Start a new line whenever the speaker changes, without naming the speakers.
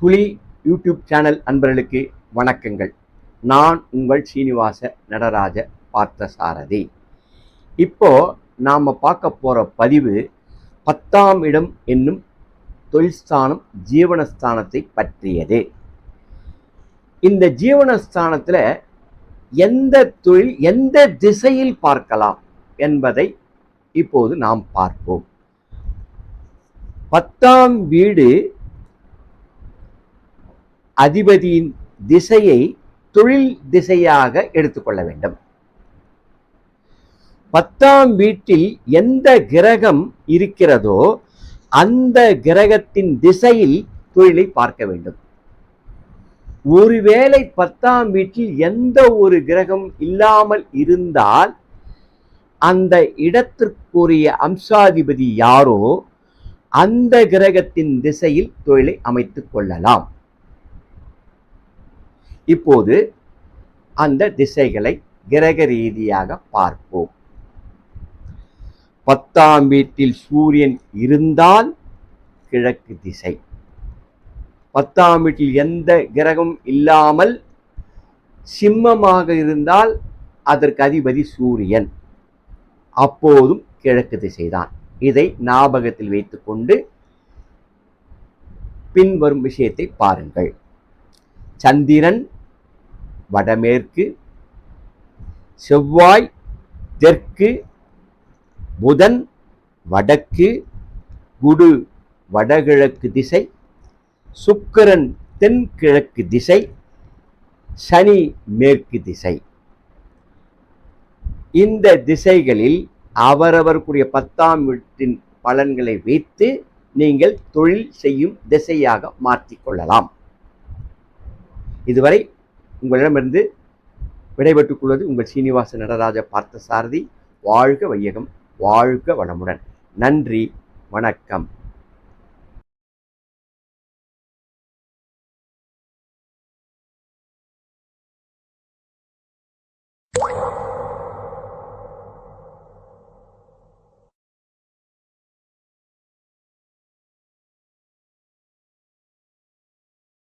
புலி YouTube channel அன்பர்களுக்கு வணக்கங்கள். நான் உங்கள் சீனிவாச நடராஜ பார்த்தசாரதி. இப்போ நாம் பார்க்க போகிற பதிவு பத்தாம் இடம் என்னும் தொழில்ஸ்தானம் ஜீவனஸ்தானத்தை பற்றியது. இந்த ஜீவனஸ்தானத்தில் எந்த தொழில் எந்த திசையில் பார்க்கலாம் என்பதை இப்போது நாம் பார்ப்போம். பத்தாம் வீடு அதிபதியின் திசையை தொழில் திசையாக எடுத்துக்கொள்ள வேண்டும். பத்தாம் வீட்டில் எந்த கிரகம் இருக்கிறதோ அந்த கிரகத்தின் திசையில் தொழிலை பார்க்க வேண்டும். ஒருவேளை பத்தாம் வீட்டில் எந்த ஒரு கிரகம் இல்லாமல் இருந்தால் அந்த இடத்திற்குரிய அம்சாதிபதி யாரோ அந்த கிரகத்தின் திசையில் தொழிலை அமைத்துக் கொள்ளலாம். இப்போது அந்த திசைகளை கிரக ரீதியாக பார்ப்போம். பத்தாம் வீட்டில் சூரியன் இருந்தால் கிழக்கு திசை. பத்தாம் வீட்டில் எந்த கிரகம் இல்லாமல் சிம்மமாக இருந்தால் அதற்கு அதிபதி சூரியன். அப்போதும் கிழக்கு திசைதான். இதை ஞாபகத்தில் வைத்துக்கொண்டு பின்வரும் விஷயத்தை பாருங்கள். சந்திரன் வடமேற்கு செவ்வாய் தெற்கு புதன் வடக்கு குடு வடகிழக்கு திசை சுக்கரன் தென்கிழக்கு திசை சனி மேற்கு திசை. இந்த திசைகளில் அவரவருக்குரிய பத்தாம் வீட்டின் பலன்களை வைத்து நீங்கள் தொழில் செய்யும் திசையாக மாற்றிக்கொள்ளலாம் இதுவரை உங்களிடமிருந்து விடைபெற்றுக் கொள்வது உங்கள் சீனிவாச நடராஜ பார்த்தசாரதி. வாழ்க வையகம் வாழ்க வளமுடன். நன்றி வணக்கம்.